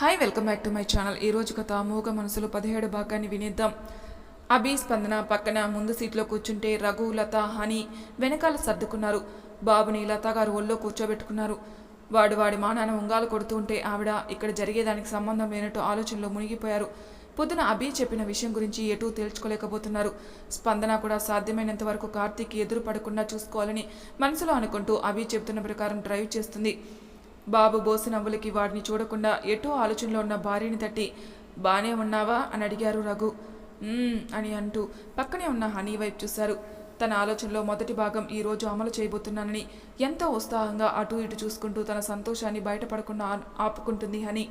Hi welcome back to my channel. ఈ రోజు కథ మూగ మనసులో పదిహేడు భాగాన్ని వినేద్దాం. అభి స్పందన పక్కన ముందు సీట్లో కూర్చుంటే రఘు లత హని వెనకాల సర్దుకున్నారు. బాబుని లత గారు ఒళ్ళో కూర్చోబెట్టుకున్నారు. వాడు వాడి మానాన ఉంగాలు కొడుతూ ఉంటే ఆవిడ ఇక్కడ జరిగేదానికి సంబంధం లేనట్టు ఆలోచనలో మునిగిపోయారు. పొద్దున అభి చెప్పిన విషయం గురించి ఎటూ తేల్చుకోలేకపోతున్నారు. స్పందన కూడా సాధ్యమైనంత వరకు కార్తీక్ ఎదురు పడకుండా చూసుకోవాలని మనసులో అనుకుంటూ అభి చెబుతున్న ప్రకారం డ్రైవ్ చేస్తుంది. బాబు బోసి నవ్వులకి వాడిని చూడకుండా ఎటో ఆలోచనలో ఉన్న భార్యని తట్టి బానే ఉన్నావా? అని అడిగారు రఘు. అని అంటూ పక్కనే ఉన్న హనీ వైపు చూశారు. తన ఆలోచనలో మొదటి భాగం ఈరోజు అమలు చేయబోతున్నానని ఎంతో ఉత్సాహంగా అటు ఇటు చూసుకుంటూ తన సంతోషాన్ని బయటపడకుండా ఆపుకుంటుంది హనీ.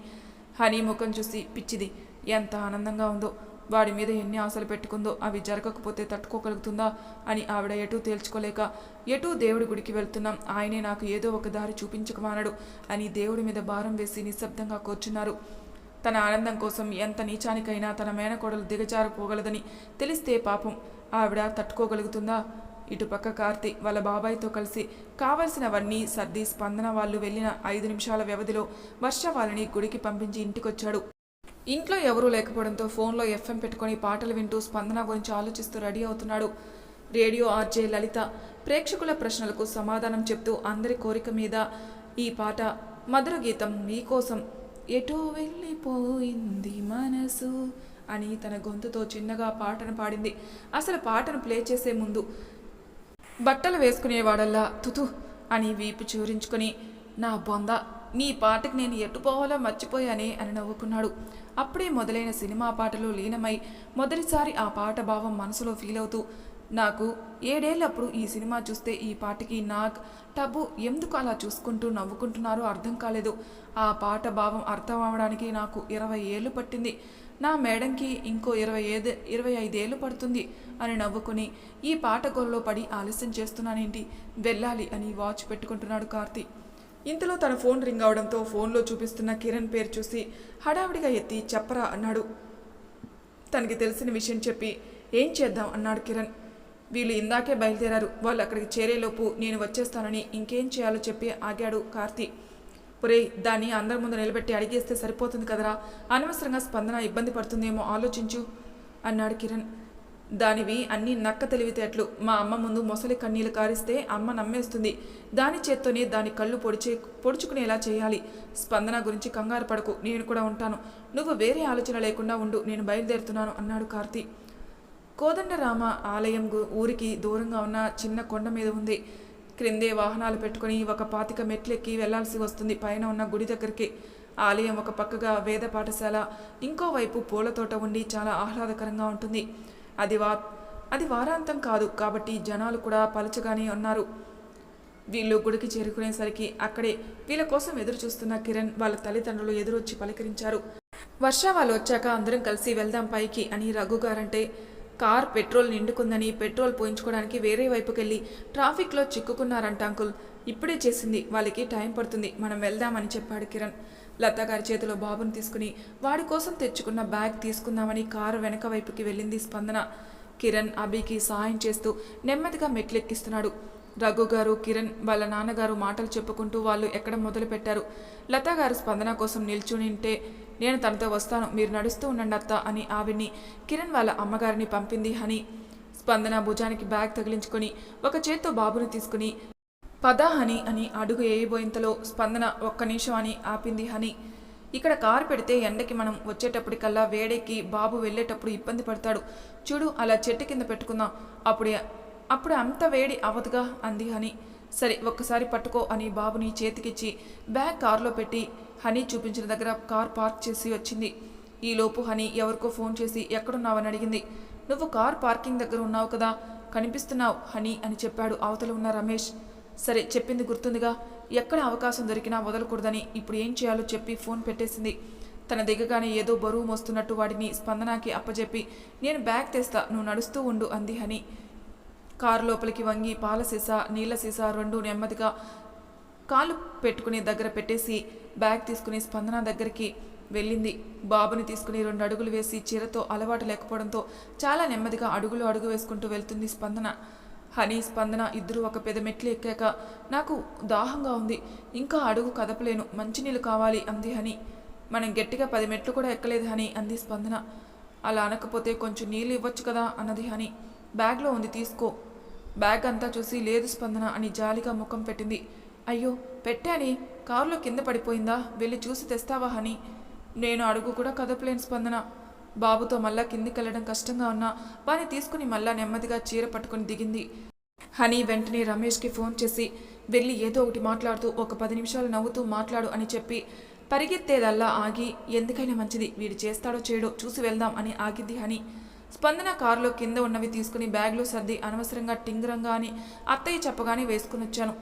హనీ ముఖం చూసి పిచ్చిది ఎంత ఆనందంగా ఉందో. వాడి మీద ఎన్ని ఆశలు పెట్టుకుందో అవి జరగకపోతే తట్టుకోగలుగుతుందా అని ఆవిడ ఎటూ తేల్చుకోలేక ఎటూ దేవుడి గుడికి వెళ్తున్నాం ఆయనే నాకు ఏదో ఒక దారి చూపించకమానడు అని దేవుడి మీద భారం వేసి నిశ్శబ్దంగా కూర్చున్నారు. తన ఆనందం కోసం ఎంత నీచానికైనా తన మేనకోడలు దిగజారిపోగలదని తెలిస్తే పాపం ఆవిడ తట్టుకోగలుగుతుందా? ఇటుపక్క కార్తీ వాళ్ళ బాబాయ్తో కలిసి కావలసినవన్నీ సర్ది స్పందన వాళ్ళు వెళ్ళిన ఐదు నిమిషాల వ్యవధిలో వర్ష వాళ్ళని గుడికి పంపించి ఇంటికొచ్చాడు. ఇంట్లో ఎవరూ లేకపోవడంతో ఫోన్లో ఎఫ్ఎం పెట్టుకొని పాటలు వింటూ స్పందన గురించి ఆలోచిస్తూ రెడీ అవుతున్నాడు. రేడియో ఆర్జే లలిత ప్రేక్షకుల ప్రశ్నలకు సమాధానం చెప్తూ అందరి కోరిక మీద ఈ పాట మధుర గీతం మీకోసం. ఎటో వెళ్ళిపోయింది మనసు అని తన గొంతుతో చిన్నగా పాటను పాడింది. అసలు పాటను ప్లే చేసే ముందు బట్టలు వేసుకునేవాడల్లా తుతు అని వీపు చూరించుకొని నా బొంద నీ పాటకి నేను ఎటు పోవాలో మర్చిపోయానే అని నవ్వుకున్నాడు. అప్పుడే మొదలైన సినిమా పాటలో లీనమై మొదటిసారి ఆ పాట భావం మనసులో ఫీల్ అవుతూ నాకు ఏడేళ్ళప్పుడు ఈ సినిమా చూస్తే ఈ పాటకి నాగ్ టబు ఎందుకు అలా చూసుకుంటూ నవ్వుకుంటున్నారో అర్థం కాలేదు. ఆ పాట భావం అర్థం అవడానికి నాకు ఇరవై ఏళ్ళు పట్టింది. నా మేడంకి ఇంకో ఇరవై ఐదు ఇరవై ఐదేళ్ళు పడుతుంది అని నవ్వుకుని ఈ పాట గొల్లో పడి ఆలస్యం చేస్తున్నానేంటి? వెళ్ళాలి అని వాచ్ పెట్టుకుంటున్నాడు కార్తీ. ఇంతలో తన ఫోన్ రింగ్ అవడంతో ఫోన్లో చూపిస్తున్న కిరణ్ పేరు చూసి హడావిడిగా ఎత్తి చెప్పరా అన్నాడు. తనకి తెలిసిన విషయం చెప్పి ఏం చేద్దాం? అన్నాడు కిరణ్. వీళ్ళు ఇందాకే బయలుదేరారు. వాళ్ళు అక్కడికి చేరేలోపు నేను వచ్చేస్తానని ఇంకేం చేయాలో చెప్పి ఆగాడు కార్తీ. ఒరేయ్ దాన్ని అందరి ముందు నిలబెట్టి అడిగేస్తే సరిపోతుంది కదరా? అనవసరంగా స్పందన ఇబ్బంది పడుతుందేమో ఆలోచించు అన్నాడు కిరణ్. దానివి అన్ని నక్క తెలివితేటలు. మా అమ్మ ముందు మొసలి కన్నీళ్ళు కారిస్తే అమ్మ నమ్మేస్తుంది. దాని చేత్తోనే దాని కళ్ళు పొడిచే పొడుచుకునేలా చేయాలి. స్పందన గురించి కంగారు పడకు. నేను కూడా ఉంటాను. నువ్వు వేరే ఆలోచన లేకుండా ఉండు. నేను బయలుదేరుతున్నాను అన్నాడు కార్తీ. కోదండరామ ఆలయం గు- ఊరికి దూరంగా ఉన్న చిన్న కొండ మీద ఉంది. క్రిందే వాహనాలు పెట్టుకుని ఒక పాతిక మెట్లెక్కి వెళ్ళాల్సి వస్తుంది. పైన ఉన్న గుడి దగ్గరికి. ఆలయం ఒక పక్కగా వేద పాఠశాల. ఇంకోవైపు పూలతోట ఉండి చాలా ఆహ్లాదకరంగా ఉంటుంది. అది వా అది వారాంతం కాదు కాబట్టి జనాలు కూడా పలుచగానే ఉన్నారు. వీళ్ళు గుడికి చేరుకునేసరికి అక్కడే వీళ్ళ కోసం ఎదురు చూస్తున్న కిరణ్ వాళ్ళ తల్లిదండ్రులు ఎదురొచ్చి పలకరించారు. వర్ష వాళ్ళు వచ్చాక అందరం కలిసి వెళ్దాం పైకి అని రఘు గారంటే కార్ పెట్రోల్ నిండుకుందని పెట్రోల్ పోయించుకోవడానికి వేరే వైపుకెళ్ళి ట్రాఫిక్లో చిక్కుకున్నారంట అంకుల్. ఇప్పుడే చేసింది వాళ్ళకి టైం పడుతుంది మనం వెళ్దామని చెప్పాడు కిరణ్. లత గారి చేతిలో బాబుని తీసుకుని వాడి కోసం తెచ్చుకున్న బ్యాగ్ తీసుకుందామని కారు వెనక వైపుకి వెళ్ళింది స్పందన. కిరణ్ అభికి సహాయం చేస్తూ నెమ్మదిగా మెట్లెక్కిస్తున్నాడు. రఘు గారు కిరణ్ వాళ్ళ నాన్నగారు మాటలు చెప్పుకుంటూ వాళ్ళు ఎక్కడ మొదలుపెట్టారు? లతా గారు స్పందన కోసం నిల్చునింటే నేను తనతో వస్తాను మీరు నడుస్తూ ఉండండి అత్త అని ఆవిడ్ని కిరణ్ వాళ్ళ అమ్మగారిని పంపింది హని. స్పందన భుజానికి బ్యాగ్ తగిలించుకొని ఒక చేత్తో బాబుని తీసుకుని పద హని అని అడుగు వేయబోయేంతలో స్పందన ఒక్క నిమిషం అని ఆపింది హని. ఇక్కడ కారు పెడితే ఎండకి మనం వచ్చేటప్పటికల్లా వేడెక్కి బాబు వెళ్ళేటప్పుడు ఇబ్బంది పడతాడు. చూడు అలా చెట్టు కింద పెట్టుకుందాం. అప్పుడు అప్పుడు అంత వేడి అవదుగా అంది హని. సరే ఒక్కసారి పట్టుకో అని బాబుని చేతికిచ్చి బ్యాగ్ కారులో పెట్టి హనీ చూపించిన దగ్గర కార్ పార్క్ చేసి వచ్చింది. ఈలోపు హనీ ఎవరికో ఫోన్ చేసి ఎక్కడున్నావని అడిగింది. నువ్వు కార్ పార్కింగ్ దగ్గర ఉన్నావు కదా కనిపిస్తున్నావు హనీ అని చెప్పాడు అవతల ఉన్న రమేష్. సరే చెప్పింది గుర్తుందిగా. ఎక్కడ అవకాశం దొరికినా వదలకూడదని ఇప్పుడు ఏం చేయాలో చెప్పి ఫోన్ పెట్టేసింది. తన దిగగానే ఏదో బరువు మోస్తున్నట్టు వాడిని స్పందనకి అప్పజెప్పి నేను బ్యాగ్ తెస్తా నువ్వు నడుస్తూ ఉండు అంది హని. కారు లోపలికి వంగి పాల సీసా నీళ్ళ సీసా రెండు నెమ్మదిగా కాలు పెట్టుకుని దగ్గర పెట్టేసి బ్యాగ్ తీసుకుని స్పందన దగ్గరికి వెళ్ళింది. బాబుని తీసుకుని రెండు అడుగులు వేసి చీరతో అలవాటు లేకపోవడంతో చాలా నెమ్మదిగా అడుగులు అడుగు వేసుకుంటూ వెళ్తుంది స్పందన. హనీ స్పందన ఇద్దరు ఒక పెద్ద మెట్లు ఎక్కాక నాకు దాహంగా ఉంది. ఇంకా అడుగు కదపలేను. మంచినీళ్ళు కావాలి అంది హనీ. మనం గట్టిగా పది మెట్లు కూడా ఎక్కలేదు హని అంది స్పందన. అలా అనకపోతే కొంచెం నీళ్ళు ఇవ్వచ్చు కదా అన్నది హని. బ్యాగ్లో ఉంది తీసుకో. బ్యాగ్ అంతా చూసి లేదు స్పందన అని జాలిగా ముఖం పెట్టింది. అయ్యో పెట్టాని. కారులో కింద పడిపోయిందా? వెళ్ళి చూసి తెస్తావా హని? నేను అడుగు కూడా కదపలేను స్పందన. బాబుతో మళ్ళా కిందికి వెళ్ళడం కష్టంగా ఉన్నా వాని తీసుకుని మళ్ళా నెమ్మదిగా చీర పట్టుకుని దిగింది. హనీ వెంటనే రమేష్కి ఫోన్ చేసి వెళ్ళి ఏదో ఒకటి మాట్లాడుతూ ఒక పది నిమిషాలు నవ్వుతూ మాట్లాడు అని చెప్పి పరిగెత్తేదల్లా ఆగి ఎందుకైనా మంచిది వీడు చేస్తాడో చేయడో చూసి వెళ్దాం అని ఆగిద్ది హనీ. స్పందన కారులో కింద ఉన్నవి తీసుకుని బ్యాగ్లో సర్ది అనవసరంగా టింగరంగా అని అత్తయ్య చెప్పగానే వేసుకుని వచ్చాను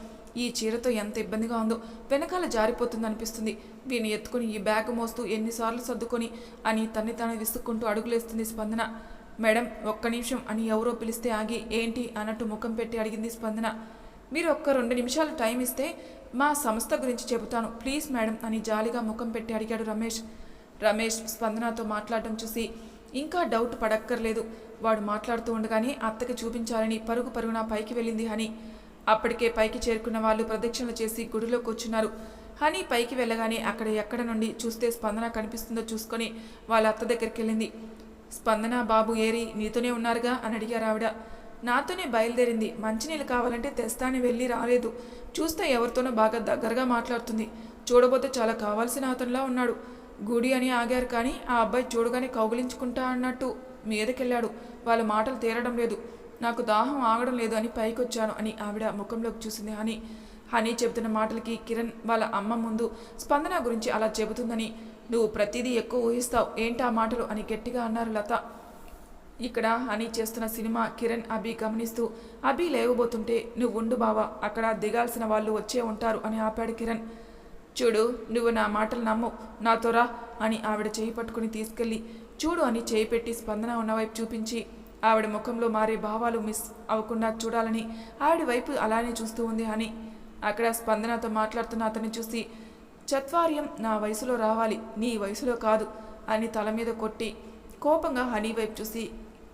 ఈ చీరతో ఎంత ఇబ్బందిగా ఉందో వెనకాల జారిపోతుంది అనిపిస్తుంది. వీని ఎత్తుకుని ఈ బ్యాగ్ మోస్తూ ఎన్నిసార్లు సర్దుకొని అని తన్ని తాను విసుక్కుంటూ అడుగులేస్తుంది స్పందన. మేడం ఒక్క నిమిషం అని ఎవరో పిలిస్తే ఆగి ఏంటి అన్నట్టు ముఖం పెట్టి అడిగింది స్పందన. మీరు ఒక్క రెండు నిమిషాలు టైం ఇస్తే మా సంస్థ గురించి చెబుతాను. ప్లీజ్ మేడం అని జాలిగా ముఖం పెట్టి అడిగాడు రమేష్. రమేష్ స్పందనతో మాట్లాడటం చూసి ఇంకా డౌట్ పడక్కర్లేదు. వాడు మాట్లాడుతూ ఉండగానే అత్తకి చూపించాలని పరుగు పరుగున పైకి వెళ్ళింది హని. అప్పటికే పైకి చేరుకున్న వాళ్ళు ప్రదక్షిణలు చేసి గుడిలో కూర్చున్నారు. హనీ పైకి వెళ్ళగానే అక్కడ ఎక్కడ నుండి చూస్తే స్పందన కనిపిస్తుందో చూసుకొని వాళ్ళ అత్త దగ్గరికి వెళ్ళింది. స్పందన బాబు ఏరి నీతోనే ఉన్నారుగా? అని అడిగారు ఆవిడ. నాతోనే బయలుదేరింది. మంచినీళ్ళు కావాలంటే తెస్తాని వెళ్ళి రాలేదు. చూస్తే ఎవరితోనో బాగా దగ్గరగా మాట్లాడుతుంది. చూడబోతే చాలా కావాల్సిన అతనిలా ఉన్నాడు. గుడి అని ఆగారు కానీ ఆ అబ్బాయి చూడగానే కౌగిలించుకుంటా అన్నట్టు మీదకెళ్ళాడు. వాళ్ళ మాటలు తీరడం లేదు. నాకు దాహం ఆగడం లేదు అని పైకొచ్చాను అని ఆవిడ ముఖంలోకి చూసింది. హనీ హనీ చెబుతున్న మాటలకి కిరణ్ వాళ్ళ అమ్మ ముందు స్పందన గురించి అలా చెబుతుందని నువ్వు ప్రతిదీ ఎక్కువ ఊహిస్తావు. ఏంటా మాటలు? అని గట్టిగా అన్నారు లత. ఇక్కడ హనీ చేస్తున్న సినిమా కిరణ్ అభి గమనిస్తూ అభి లేవబోతుంటే నువ్వు ఉండు బావా. అక్కడ దిగాల్సిన వాళ్ళు వచ్చే ఉంటారు అని ఆపాడు కిరణ్. చూడు నువ్వు నా మాటలు నమ్ము. నాతోరా అని ఆవిడ చేయి పట్టుకుని తీసుకెళ్ళి చూడు అని చేయి పెట్టి స్పందన ఉన్న వైపు చూపించి ఆవిడ ముఖంలో మారే భావాలు మిస్ అవ్వకుండా చూడాలని ఆవిడ వైపు అలానే చూస్తూ ఉంది అని అక్కడ స్పందనతో మాట్లాడుతున్న అతన్ని చూసి చత్వార్యం నా వయసులో రావాలి నీ వయసులో కాదు అని తల మీద కొట్టి కోపంగా హనీ వైపు చూసి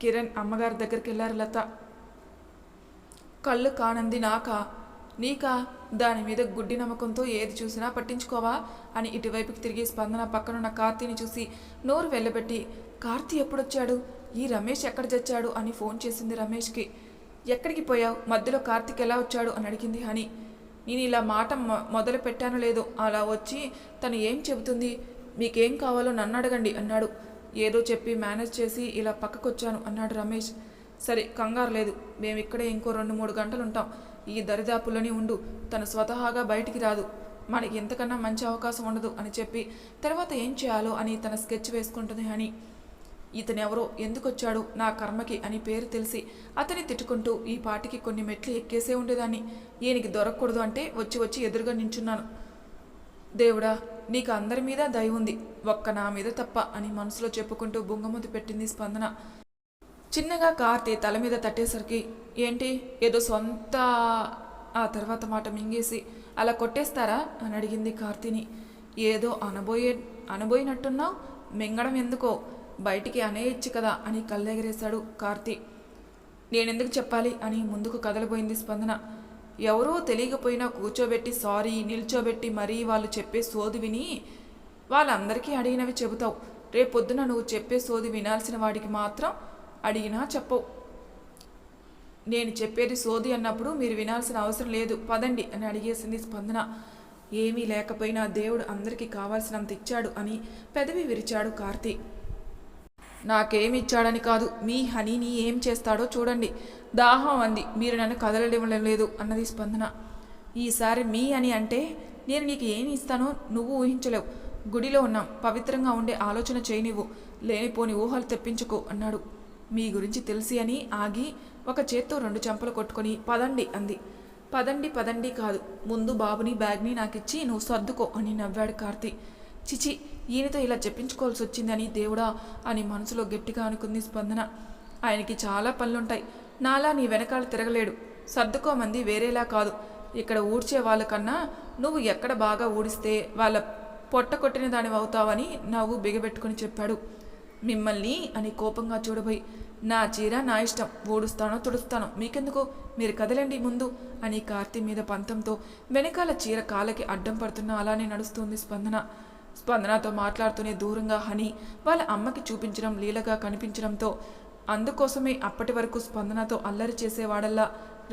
కిరణ్ అమ్మగారి దగ్గరికి వెళ్ళారు లత. కళ్ళు కానంది నాక నీకా దాని మీద గుడ్డి నమ్మకంతో ఏది చూసినా పట్టించుకోవా అని ఇటువైపుకి తిరిగి స్పందన పక్కనున్న కార్తీని చూసి నోరు వెళ్ళబెట్టి కార్తీ ఎప్పుడొచ్చాడు? ఈ రమేష్ ఎక్కడ చచ్చాడు అని ఫోన్ చేసింది రమేష్కి. ఎక్కడికి పోయావు? మధ్యలో కార్తిక్ ఎలా వచ్చాడు అని అడిగింది హని. నేను ఇలా మాట మొ- మొదలు పెట్టాను లేదు? అలా వచ్చి తను ఏం చెబుతుంది? మీకేం కావాలో నన్ను అడగండి అన్నాడు. ఏదో చెప్పి మేనేజ్ చేసి ఇలా పక్కకొచ్చాను అన్నాడు రమేష్. సరే కంగారు లేదు. మేము ఇక్కడే ఇంకో రెండు మూడు గంటలు ఉంటాం ఈ దరిదాపుల్లోనే ఉండు. తను స్వతహాగా బయటికి రాదు. మనకి ఎంతకన్నా మంచి అవకాశం ఉండదు అని చెప్పి. తర్వాత ఏం చేయాలో అని తన స్కెచ్ వేసుకుంటుంది అని ఇతనెవరో ఎందుకొచ్చాడు నా కర్మకి అని పేరు తెలిసి అతని తిట్టుకుంటూ ఈ పాటికి కొన్ని మెట్లు ఎక్కేసే ఉండేదాన్ని. ఈయనకి దొరకకూడదు అంటే వచ్చి వచ్చి ఎదురుగా నించున్నాను. దేవుడా నీకు అందరి మీద దయ ఉంది. ఒక్క నా మీద తప్ప అని మనసులో చెప్పుకుంటూ బుంగముద్దు పెట్టింది స్పందన. చిన్నగా కార్తీ తల మీద తట్టేసరికి ఏంటి ఏదో సొంత ఆ తర్వాత మాట మింగేసి అలా కొట్టేస్తారా అని అడిగింది కార్తీని. ఏదో అనబోయే అనబోయినట్టున్నావు మింగడం ఎందుకో? బయటికి అనేయచ్చు కదా అని కళ్ళెగరేశాడు కార్తీ. నేనెందుకు చెప్పాలి అని ముందుకు కదలిపోయింది స్పందన. ఎవరో తెలియకపోయినా కూర్చోబెట్టి సారీ నిల్చోబెట్టి మరీ వాళ్ళు చెప్పే సోది విని వాళ్ళందరికీ అడిగినవి చెబుతావు. రేపొద్దున నువ్వు చెప్పే సోది వినాల్సిన వాడికి మాత్రం అడిగినా చెప్పవు. నేను చెప్పేది సోది అన్నప్పుడు మీరు వినాల్సిన అవసరం లేదు పదండి అని అడిగేసింది స్పందన. ఏమీ లేకపోయినా దేవుడు అందరికీ కావాల్సినంత ఇచ్చాడు అని పెదవి విరిచాడు కార్తీ. నాకేమి ఇచ్చాడని కాదు. మీ హనీని ఏం చేస్తాడో చూడండి. దాహం అంది. మీరు నన్ను కదలడం లేదు అన్నది స్పందన. ఈసారి మీ అని అంటే నేను నీకు ఏమి ఇస్తానో నువ్వు ఊహించలేవు. గుడిలో ఉన్నాం. పవిత్రంగా ఉండే ఆలోచన చేయనివ్వు. లేనిపోని ఊహలు తెప్పించుకో అన్నాడు. మీ గురించి తెలిసి అని ఆగి ఒక చేత్తో రెండు చెంపలు కొట్టుకొని పదండి అంది. పదండి పదండి కాదు. ముందు బాబుని బ్యాగ్ని నాకిచ్చి నువ్వు సర్దుకో అని నవ్వాడు కార్తీ. చిచి ఈయనతో ఇలా చెప్పించుకోవాల్సి వచ్చిందని దేవుడా అని మనసులో గట్టిగా అనుకుంది స్పందన. ఆయనకి చాలా పనులుంటాయి. నాలా నీ వెనకాల తిరగలేడు. సర్దుకోమంది వేరేలా కాదు. ఇక్కడ ఊడ్చే వాళ్ళకన్నా నువ్వు ఎక్కడ బాగా ఊడిస్తే వాళ్ళ పొట్ట కొట్టిన దాని అవుతావని నవ్వు బిగబెట్టుకుని చెప్పాడు. మిమ్మల్ని అని కోపంగా చూడబోయి నా చీర నా ఇష్టం ఊడుస్తానో తుడుస్తానో మీకెందుకు? మీరు కదలండి ముందు అని కార్తీ మీద పంతంతో వెనకాల చీర కాళ్ళకి అడ్డం పడుతున్న అలానే నడుస్తుంది స్పందన. స్పందనతో మాట్లాడుతూనే దూరంగా హని వాళ్ళ అమ్మకి చూపించడం లీలగా కనిపించడంతో అందుకోసమే అప్పటి వరకు స్పందనతో అల్లరి చేసేవాడల్లా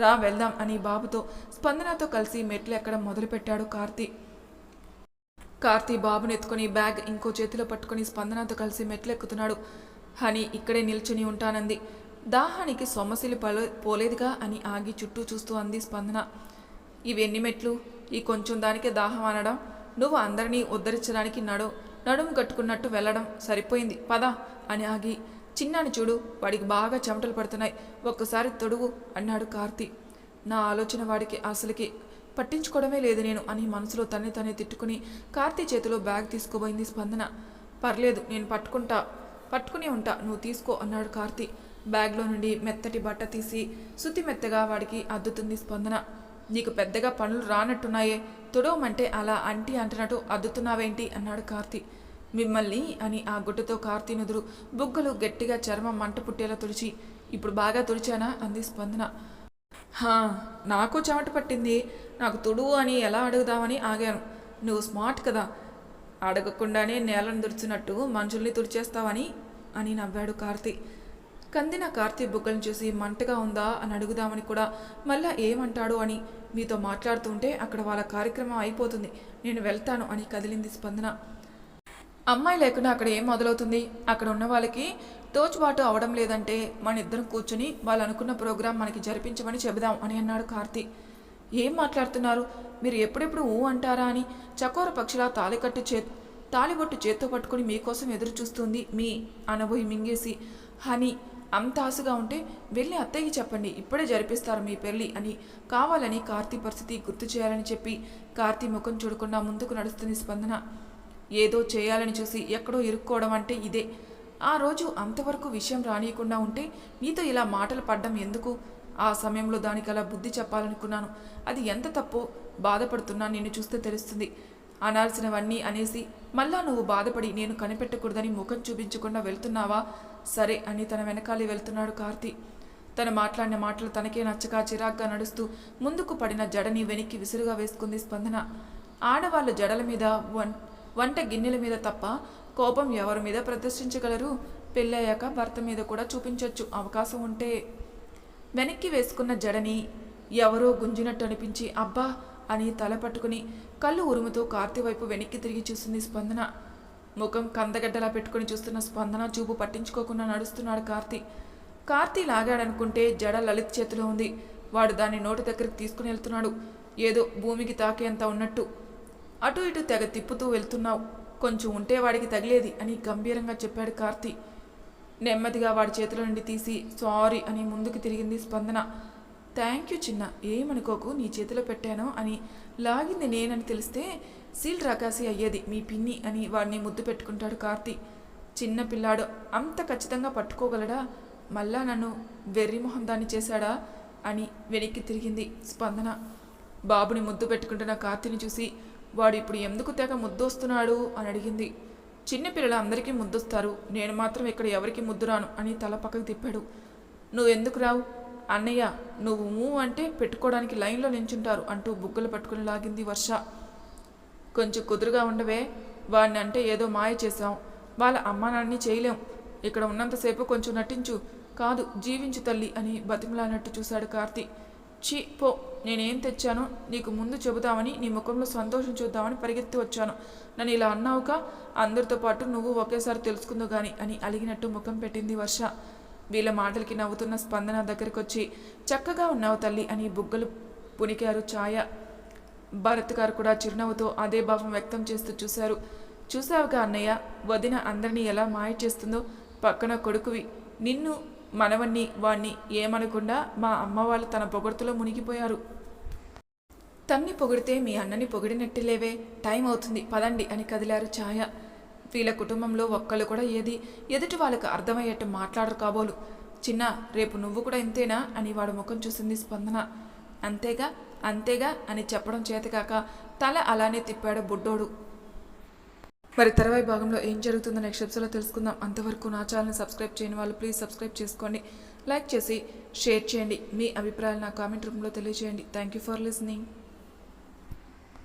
రా వెళ్దాం అని బాబుతో స్పందనతో కలిసి మెట్లు ఎక్కడం మొదలుపెట్టాడు కార్తీ. కార్తీ బాబుని ఎత్తుకొని బ్యాగ్ ఇంకో చేతిలో పట్టుకొని స్పందనతో కలిసి మెట్లు ఎక్కుతున్నాడు హని ఇక్కడే నిల్చుని ఉంటానంది. దాహానికి సొమ్మసిలి పలే పోలేదుగా అని ఆగి చుట్టూ చూస్తూ అంది స్పందన. ఇవెన్ని మెట్లు? ఈ కొంచెం దానికే దాహం అనడం? నువ్వు అందరినీ ఉద్ధరించడానికి నడు నడుము కట్టుకున్నట్టు వెళ్ళడం సరిపోయింది పద అని ఆగి చిన్నాని చూడు వాడికి బాగా చెమటలు పడుతున్నాయి ఒక్కసారి తొడుగు అన్నాడు కార్తి. నా ఆలోచన వాడికి అసలుకి పట్టించుకోవడమే లేదు నేను అని మనసులో తనే తనే తిట్టుకుని కార్తీ చేతిలో బ్యాగ్ తీసుకోబోయింది స్పందన. పర్లేదు నేను పట్టుకుంటా పట్టుకుని ఉంటా నువ్వు తీసుకో అన్నాడు కార్తి. బ్యాగ్లో నుండి మెత్తటి బట్ట తీసి శుతి మెత్తగా వాడికి అద్దుతుంది స్పందన. నీకు పెద్దగా పనులు రానట్టున్నాయే తుడవమంటే అలా అంటి అంటున్నట్టు అద్దుతున్నావేంటి? అన్నాడు కార్తీ. మిమ్మల్ని అని ఆ గుడ్డతో కార్తీ నుదురు బుగ్గలు గట్టిగా చర్మం మంట పుట్టేలా తుడిచి ఇప్పుడు బాగా తుడిచానా? అంది స్పందన. హా నాకు చెమట పట్టింది. నాకు తుడువు అని ఎలా అడుగుదామని ఆగాను. నువ్వు స్మార్ట్ కదా. అడగకుండానే నేలను తుడిచినట్టు మనుషుల్ని తుడిచేస్తావని అని నవ్వాడు కార్తీ. కందిన కార్తీ బుగ్గలను చూసి మంటగా ఉందా అని అడుగుదామని కూడా మళ్ళా ఏమంటాడు అని మీతో మాట్లాడుతుంటే అక్కడ వాళ్ళ కార్యక్రమం అయిపోతుంది. నేను వెళ్తాను అని కదిలింది స్పందన. అమ్మాయి లేకుండా అక్కడ ఏం మొదలవుతుంది? అక్కడ ఉన్న వాళ్ళకి తోచుబాటు అవడం లేదంటే మన ఇద్దరం కూర్చుని వాళ్ళు అనుకున్న ప్రోగ్రాం మనకి జరిపించమని చెబుదాం అని అన్నాడు కార్తీ. ఏం మాట్లాడుతున్నారు? మీరు ఎప్పుడెప్పుడు ఊ అంటారా అని చకోర పక్షిలా తాలికట్టు చే తాలిబొట్టు చేత్తో పట్టుకుని మీకోసం ఎదురు చూస్తుంది మీ అనబోయి మింగేసి హనీ అంత ఆశగా ఉంటే వెళ్ళి అత్తయ్యకి చెప్పండి. ఇప్పుడే జరిపిస్తారు మీ పెళ్ళి అని కావాలని కార్తీ పరిస్థితి గుర్తు చేయాలని చెప్పి కార్తీ ముఖం చూడకుండా ముందుకు నడుస్తుంది స్పందన. ఏదో చేయాలని చూసి ఎక్కడో ఇరుక్కోవడం అంటే ఇదే. ఆ రోజు అంతవరకు విషయం రానియకుండా ఉంటే నీతో ఇలా మాటలు పడ్డం ఎందుకు? ఆ సమయంలో దానికి అలా బుద్ధి చెప్పాలనుకున్నాను. అది ఎంత తప్పో బాధపడుతున్నా నిన్ను చూస్తే తెలుస్తుంది. అనాల్సినవన్నీ అనేసి మళ్ళా నువ్వు బాధపడి నేను కనిపెట్టకూడదని ముఖం చూపించకుండా వెళ్తున్నావా? సరే అని తన వెనకాలి వెళ్తున్నాడు కార్తీ. తను మాట్లాడిన మాటలు తనకే నచ్చక చిరాగ్గా నడుస్తూ ముందుకు పడిన జడని వెనక్కి విసురుగా వేసుకుంది స్పందన. ఆడవాళ్ళ జడల మీద వన్ వంట గిన్నెల మీద తప్ప కోపం ఎవరి మీద ప్రదర్శించగలరు? పెళ్ళయ్యాక భర్త మీద కూడా చూపించవచ్చు అవకాశం ఉంటే. వెనక్కి వేసుకున్న జడని ఎవరో గుంజినట్టు అనిపించి అబ్బా అని తల పట్టుకుని కళ్ళు ఉరుముతో కార్తీ వైపు వెనక్కి తిరిగి చూసింది స్పందన. ముఖం కందగడ్డలా పెట్టుకుని చూస్తున్న స్పందన చూపు పట్టించుకోకుండా నడుస్తున్నాడు కార్తీ. కార్తీ లాగాడనుకుంటే జడ లలిత్ చేతిలో ఉంది. వాడు దాన్ని నోటి దగ్గరికి తీసుకుని వెళ్తున్నాడు. ఏదో భూమికి తాకేంత ఉన్నట్టు. అటు ఇటు తెగ తిప్పుతూ వెళ్తున్నావు. కొంచెం ఉంటే వాడికి తగిలేది అని గంభీరంగా చెప్పాడు కార్తీ. నెమ్మదిగా వాడి చేతిలో నుండి తీసి సారీ అని ముందుకు తిరిగింది స్పందన. థ్యాంక్ యూ చిన్న. ఏమనుకోకు నీ చేతిలో పెట్టాను అని లాగింది నేనని తెలిస్తే సీల్ రాకాసి అయ్యేది మీ పిన్ని అని వాడిని ముద్దు పెట్టుకుంటాడు కార్తీ. చిన్న పిల్లాడు అంత ఖచ్చితంగా పట్టుకోగలడా? మళ్ళా నన్ను వెర్రి మొహం దాన్ని చేశాడా? అని వెనక్కి తిరిగింది స్పందన. బాబుని ముద్దు పెట్టుకుంటున్న కార్తీని చూసి వాడు ఇప్పుడు ఎందుకు తెగ ముద్దొస్తున్నాడు అని అడిగింది. చిన్నపిల్లలు అందరికీ ముద్దొస్తారు నేను మాత్రం ఇక్కడ ఎవరికి ముద్దురాను అని తల పక్కకు తిప్పాడు. నువ్వెందుకు రావు? అన్నయ్య నువ్వు మూ అంటే పెట్టుకోవడానికి లైన్లో నించుంటారు అంటూ బుగ్గలు పట్టుకుని లాగింది వర్ష. కొంచెం కుదురుగా ఉండవే వాడిని అంటే ఏదో మాయ చేశాం. వాళ్ళ అమ్మానాన్ని చేయలేం. ఇక్కడ ఉన్నంతసేపు కొంచెం నటించు. కాదు జీవించు తల్లి అని బతిమలానట్టు చూశాడు కార్తి. ఛీ పో నేనేం తెచ్చానో నీకు ముందు చెబుదామని నీ ముఖంలో సంతోషం చూద్దామని పరిగెత్తి వచ్చాను. నన్ను ఇలా అన్నావుక? అందరితో పాటు నువ్వు ఒకేసారి తెలుసుకుందో గాని అని అలిగినట్టు ముఖం పెట్టింది వర్ష. వీళ్ళ మాటలకి నవ్వుతున్న స్పందన దగ్గరకొచ్చి వచ్చి చక్కగా ఉన్నావు తల్లి అని బుగ్గలు పునికారు ఛాయ. భరత్ గారు కూడా చిరునవ్వుతో అదే భావం వ్యక్తం చేస్తూ చూశారు. చూసావుగా అన్నయ్య వదిన అందరినీ ఎలా మాయ చేస్తుందో పక్కన కొడుకువి. నిన్ను మనవన్ని వాణ్ణి ఏమనకుండా మా అమ్మ వాళ్ళు తన పొగడుతులో మునిగిపోయారు. తన్ని పొగిడితే మీ అన్నని పొగిడినట్టు లేవే. టైం అవుతుంది. పదండి అని కదిలారు ఛాయ. వీళ్ళ కుటుంబంలో ఒక్కళ్ళు కూడా ఏది ఎదుటి వాళ్ళకు అర్థమయ్యేట్టు మాట్లాడరు కాబోలు. చిన్న రేపు నువ్వు కూడా ఇంతేనా అని వాడు ముఖం చూసింది స్పందన. అంతేగా అంతేగా అని చెప్పడం చేతకాక తల అలానే తిప్పాడు బుడ్డోడు. మరి తర్వాయి భాగంలో ఏం జరుగుతుందో నెక్స్ట్ ఎపిసోడ్లో తెలుసుకుందాం. అంతవరకు నా ఛానల్ని సబ్స్క్రైబ్ చేయని వాళ్ళు ప్లీజ్ సబ్స్క్రైబ్ చేసుకోండి. లైక్ చేసి షేర్ చేయండి. మీ అభిప్రాయాలు నా కామెంట్ రూమ్లో తెలియజేయండి. Thank you for listening